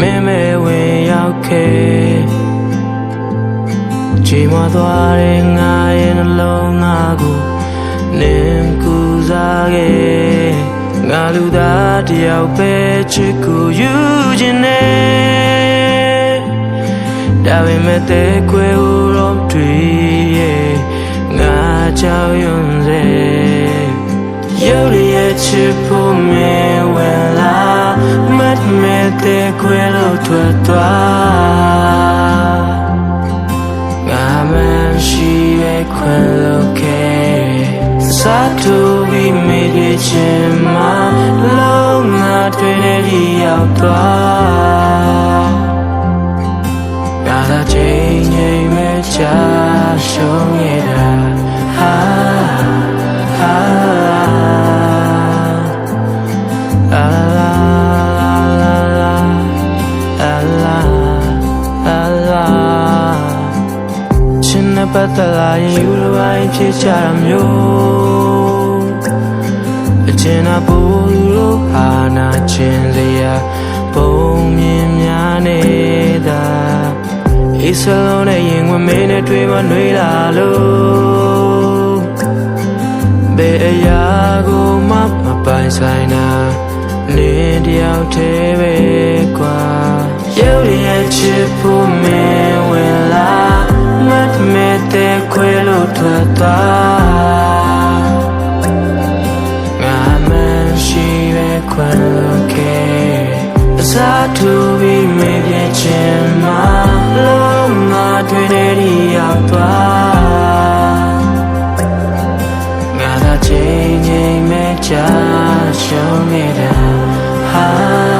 မင်းမဲဝင်ရောက်ခဲ့ချိန်မသွားတဲ့ငါရဲ့နှလုံးငါကိုနင်ကူစားခဲ့ငါလူသားတယောက်ပဲချစ်ကိုယူခြင်းနဲ့ဒါပေမဲ့တဲ့ခွဲဦးတော့တွေ့ရဲ့ငါကြောက်ရွံ့စေရုပ်ရည်ချစ်ဖို့မင်းဝင်လာ မတ်မဲ့တဲ့ခွဲလို့ထွက်သွားငါမရှိရဲ့ခွဲလို့ခဲ့စားတူပြီးမိရဲ့ချင်မလုံးငါတွေ့တဲ့ဒီရောက်သွား ပတ်သက်လာရင်ယူလိုပိုင်းဖြစ်ကြတာမျိုးအချင်းအပူလိုဟာနာချင်းစရာပုံမြင်များနေတာအေးစလုံးနဲ့ရင်ဝင်မင်းနဲ့တွေ့မနှွေးလာလို့ဘယ်အရာကိုမှမပိုင်ဆိုင်တာနေတယောက်တည်းပဲကွာရုပ်ရည်ချစ်ဖို့မင်းဝင် သွားငါမရှိပဲခွဲလို့ခဲ့အစားတူပြီးမေပြချင်မလုံးမတွေ့တဲ့ဒီရောက်သွားငါသာချိန်ချိန်မဲ့ချရှုံးနေတာဟာဟာ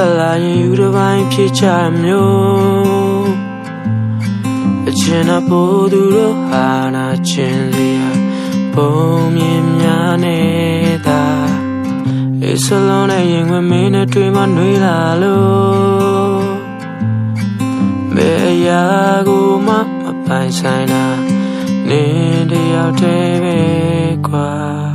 သက်လာရင်ယူတစ်ပိုင်းဖြစ်ချင်မျိုးအချင်းနဲ့ပို့သူတို့ဟာနာချင်းစရာပုံမြင်များနေတာအစလုံးနဲ့ရင်ဝင်မင်းနဲ့တွေ့မနှွေးလာလို့ဘယ်အရာကိုမှမပိုင်ဆိုင်တာနေတယောက်တည်းပဲကွာ